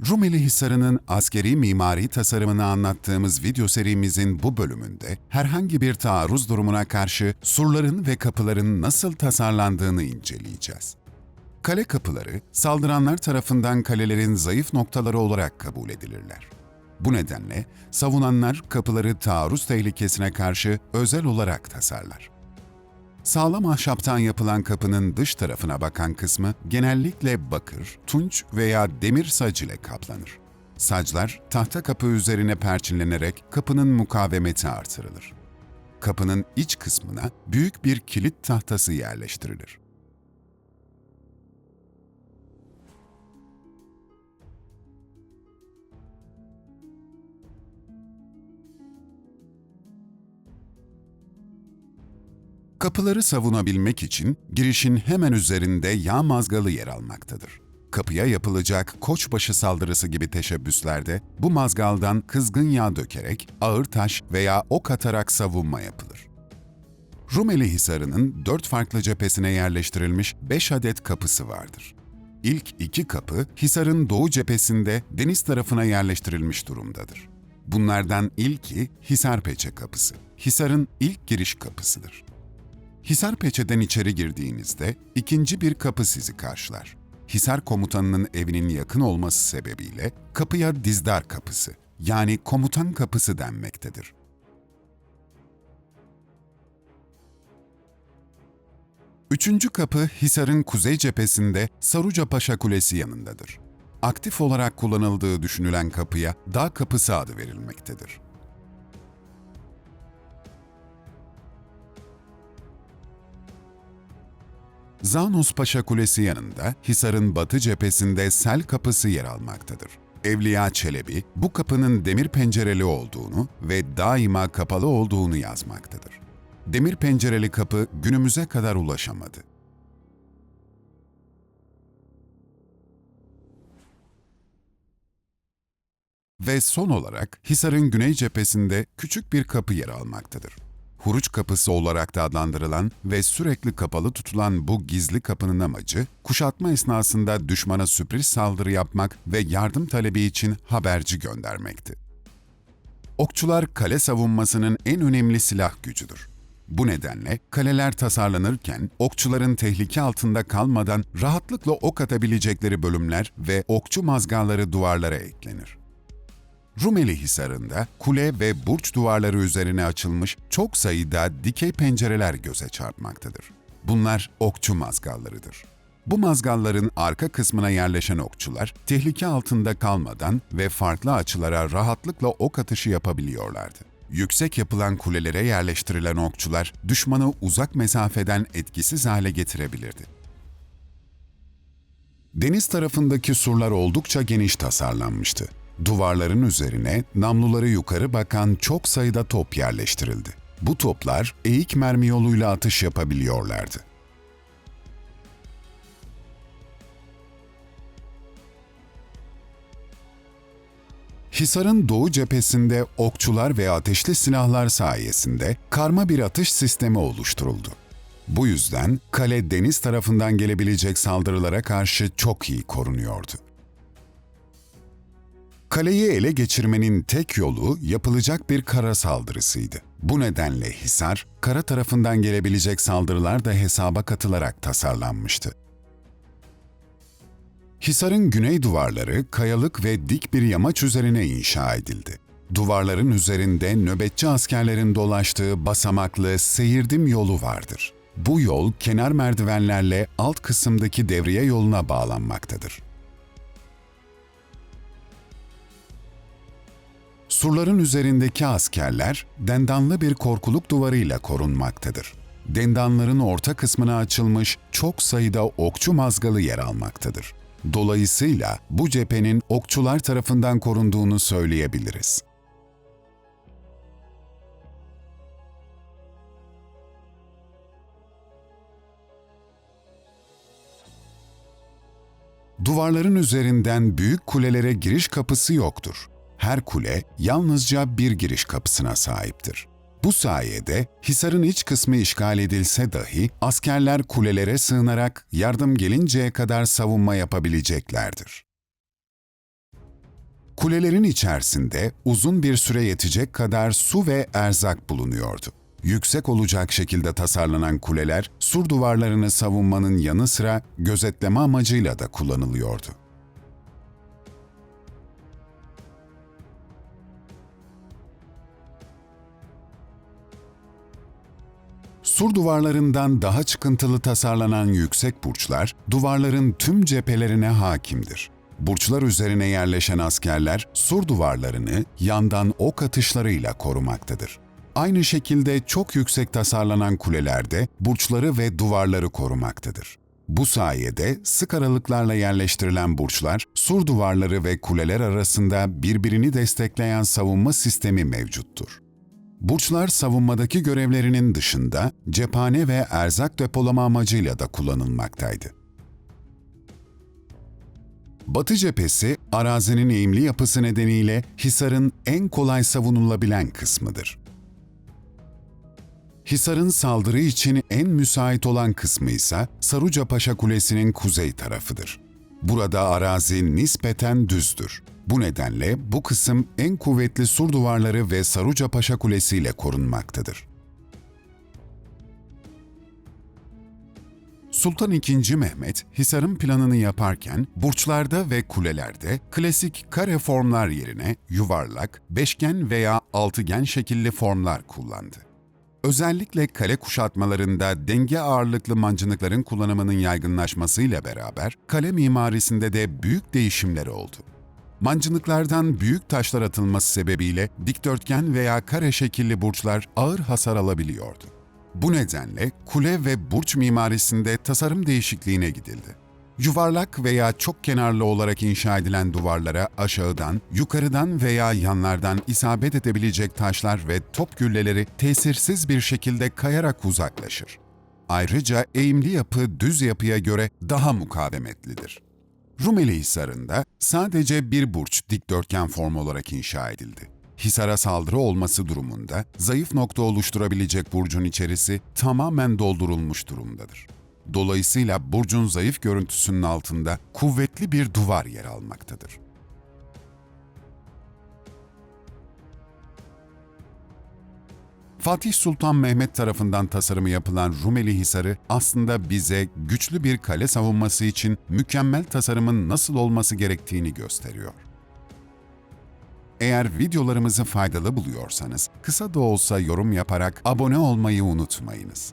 Rumeli Hisarı'nın askeri mimari tasarımını anlattığımız video serimizin bu bölümünde herhangi bir taarruz durumuna karşı surların ve kapıların nasıl tasarlandığını inceleyeceğiz. Kale kapıları, saldıranlar tarafından kalelerin zayıf noktaları olarak kabul edilirler. Bu nedenle savunanlar kapıları taarruz tehlikesine karşı özel olarak tasarlar. Sağlam ahşaptan yapılan kapının dış tarafına bakan kısmı genellikle bakır, tunç veya demir sac ile kaplanır. Saclar tahta kapı üzerine perçinlenerek kapının mukavemeti artırılır. Kapının iç kısmına büyük bir kilit tahtası yerleştirilir. Kapıları savunabilmek için girişin hemen üzerinde yağ mazgalı yer almaktadır. Kapıya yapılacak koçbaşı saldırısı gibi teşebbüslerde bu mazgaldan kızgın yağ dökerek ağır taş veya ok atarak savunma yapılır. Rumeli Hisarı'nın dört farklı cephesine yerleştirilmiş beş adet kapısı vardır. İlk iki kapı Hisar'ın doğu cephesinde deniz tarafına yerleştirilmiş durumdadır. Bunlardan ilki Hisarpeçe Kapısı. Hisar'ın ilk giriş kapısıdır. Hisar peçeden içeri girdiğinizde ikinci bir kapı sizi karşılar. Hisar komutanının evinin yakın olması sebebiyle kapıya dizdar kapısı yani komutan kapısı denmektedir. Üçüncü kapı Hisar'ın kuzey cephesinde Saruca Paşa Kulesi yanındadır. Aktif olarak kullanıldığı düşünülen kapıya dağ kapısı adı verilmektedir. Zanos Paşa Kulesi yanında Hisar'ın batı cephesinde Sel Kapısı yer almaktadır. Evliya Çelebi bu kapının demir pencereli olduğunu ve daima kapalı olduğunu yazmaktadır. Demir pencereli kapı günümüze kadar ulaşamadı. Ve son olarak Hisar'ın güney cephesinde küçük bir kapı yer almaktadır. Huruç kapısı olarak da adlandırılan ve sürekli kapalı tutulan bu gizli kapının amacı, kuşatma esnasında düşmana sürpriz saldırı yapmak ve yardım talebi için haberci göndermekti. Okçular kale savunmasının en önemli silah gücüdür. Bu nedenle kaleler tasarlanırken okçuların tehlike altında kalmadan rahatlıkla ok atabilecekleri bölümler ve okçu mazgalları duvarlara eklenir. Rumeli Hisarı'nda kule ve burç duvarları üzerine açılmış çok sayıda dikey pencereler göze çarpmaktadır. Bunlar okçu mazgallarıdır. Bu mazgalların arka kısmına yerleşen okçular tehlike altında kalmadan ve farklı açılara rahatlıkla ok atışı yapabiliyorlardı. Yüksek yapılan kulelere yerleştirilen okçular düşmanı uzak mesafeden etkisiz hale getirebilirdi. Deniz tarafındaki surlar oldukça geniş tasarlanmıştı. Duvarların üzerine namluları yukarı bakan çok sayıda top yerleştirildi. Bu toplar eğik mermi yoluyla atış yapabiliyorlardı. Hisar'ın doğu cephesinde okçular ve ateşli silahlar sayesinde karma bir atış sistemi oluşturuldu. Bu yüzden kale deniz tarafından gelebilecek saldırılara karşı çok iyi korunuyordu. Kaleyi ele geçirmenin tek yolu yapılacak bir kara saldırısıydı. Bu nedenle Hisar, kara tarafından gelebilecek saldırılar da hesaba katılarak tasarlanmıştı. Hisar'ın güney duvarları kayalık ve dik bir yamaç üzerine inşa edildi. Duvarların üzerinde nöbetçi askerlerin dolaştığı basamaklı seyirdim yolu vardır. Bu yol kenar merdivenlerle alt kısımdaki devriye yoluna bağlanmaktadır. Surların üzerindeki askerler dendanlı bir korkuluk duvarıyla korunmaktadır. Dendanların orta kısmına açılmış çok sayıda okçu mazgalı yer almaktadır. Dolayısıyla bu cephenin okçular tarafından korunduğunu söyleyebiliriz. Duvarların üzerinden büyük kulelere giriş kapısı yoktur her kule yalnızca bir giriş kapısına sahiptir. Bu sayede Hisar'ın iç kısmı işgal edilse dahi askerler kulelere sığınarak yardım gelinceye kadar savunma yapabileceklerdir. Kulelerin içerisinde uzun bir süre yetecek kadar su ve erzak bulunuyordu. Yüksek olacak şekilde tasarlanan kuleler, sur duvarlarını savunmanın yanı sıra gözetleme amacıyla da kullanılıyordu. Sur duvarlarından daha çıkıntılı tasarlanan yüksek burçlar, duvarların tüm cephelerine hakimdir. Burçlar üzerine yerleşen askerler, sur duvarlarını yandan ok atışlarıyla korumaktadır. Aynı şekilde çok yüksek tasarlanan kulelerde burçları ve duvarları korumaktadır. Bu sayede sık aralıklarla yerleştirilen burçlar, sur duvarları ve kuleler arasında birbirini destekleyen savunma sistemi mevcuttur. Burçlar savunmadaki görevlerinin dışında cephane ve erzak depolama amacıyla da kullanılmaktaydı. Batı cephesi, arazinin eğimli yapısı nedeniyle Hisar'ın en kolay savunulabilen kısmıdır. Hisar'ın saldırı için en müsait olan kısmı ise Saruca Paşa Kulesi'nin kuzey tarafıdır. Burada arazi nispeten düzdür. Bu nedenle bu kısım en kuvvetli sur duvarları ve Saruca Paşa Kulesi ile korunmaktadır. Sultan II. Mehmet, Hisar'ın planını yaparken burçlarda ve kulelerde klasik kare formlar yerine yuvarlak, beşgen veya altıgen şekilli formlar kullandı. Özellikle kale kuşatmalarında denge ağırlıklı mancınıkların kullanımının yaygınlaşmasıyla beraber kale mimarisinde de büyük değişimler oldu. Mancınıklardan büyük taşlar atılması sebebiyle dikdörtgen veya kare şekilli burçlar ağır hasar alabiliyordu. Bu nedenle kule ve burç mimarisinde tasarım değişikliğine gidildi. Yuvarlak veya çok kenarlı olarak inşa edilen duvarlara aşağıdan, yukarıdan veya yanlardan isabet edebilecek taşlar ve top gülleleri tesirsiz bir şekilde kayarak uzaklaşır. Ayrıca eğimli yapı düz yapıya göre daha mukavemetlidir. Rumeli Hisarı'nda sadece bir burç dikdörtgen form olarak inşa edildi. Hisara saldırı olması durumunda zayıf nokta oluşturabilecek burcun içerisi tamamen doldurulmuş durumdadır. Dolayısıyla burcun zayıf görüntüsünün altında kuvvetli bir duvar yer almaktadır. Fatih Sultan Mehmet tarafından tasarımı yapılan Rumeli Hisarı aslında bize güçlü bir kale savunması için mükemmel tasarımın nasıl olması gerektiğini gösteriyor. Eğer videolarımızı faydalı buluyorsanız kısa da olsa yorum yaparak abone olmayı unutmayınız.